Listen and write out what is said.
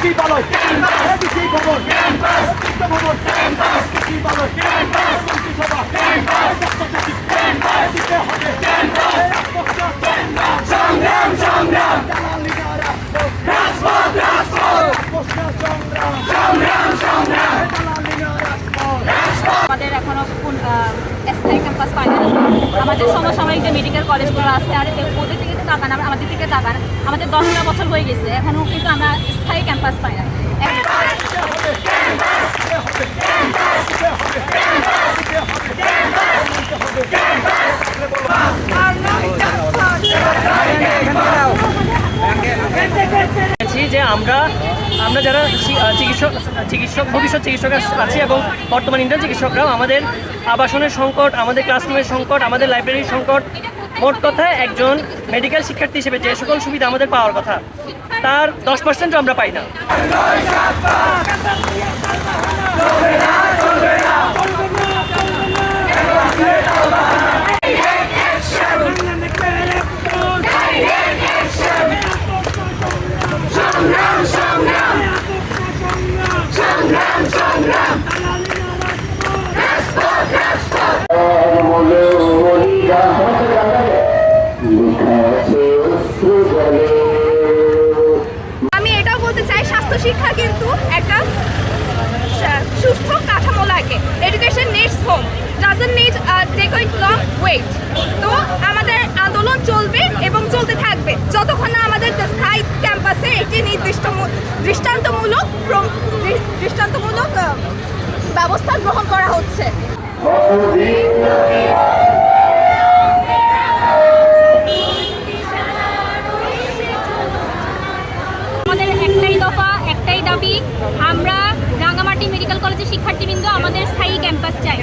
সচিবালয় এডিসি ভবন অতিরিক্ত ভবন সচিবালয় মন্ত্রিসভা দিতে হবে ক্যাম্পাস পাই না আমাদের সমসাময়িক যে মেডিকেল কলেজগুলো আছে, আর ওদের থেকে তো তাকান আমাদের থেকে তাকান। আমাদের দশটা বছর হয়ে গেছে, এখনও কিন্তু আমরা স্থায়ী ক্যাম্পাস পাই না এক- আছি যে আমরা আমরা যারা চি- আহ, চিকিৎসক, ভবিষ্যৎ চিকিৎসক আছে এবং বর্তমান ইন্টার্ন চিকিৎসকরাও আমাদের আবাসনের সংকট, আমাদের ক্লাসরুমের সংকট, আমাদের লাইব্রেরির সংকট, মোট কথায় একজন মেডিকেল শিক্ষার্থী হিসেবে যে সকল সুবিধা আমাদের পাওয়ার কথা, তার দশ পার্সেন্টও আমরা পাই না। আমি এটাও বলতে চাই স্বাস্থ্য শিক্ষা কিন্তু একটা সুস্থ কাঠামো লাগে। Education needs home doesn't need take long wait তো আমাদের আন্দোলন চলবে এবং চলতে থাকবে। যতক্ষণ না আমাদের স্থায়ী ক্যাম্পাসে একটি নির্দিষ্ট দৃষ্টান্তমূলক দৃষ্টান্তমূলক ব্যবস্থা গ্রহণ করা হচ্ছে। দাবি আমরা রাঙ্গামাটি মেডিকেল কলেজের শিক্ষার্থীবৃন্দ আমাদের স্থায়ী ক্যাম্পাস চাই।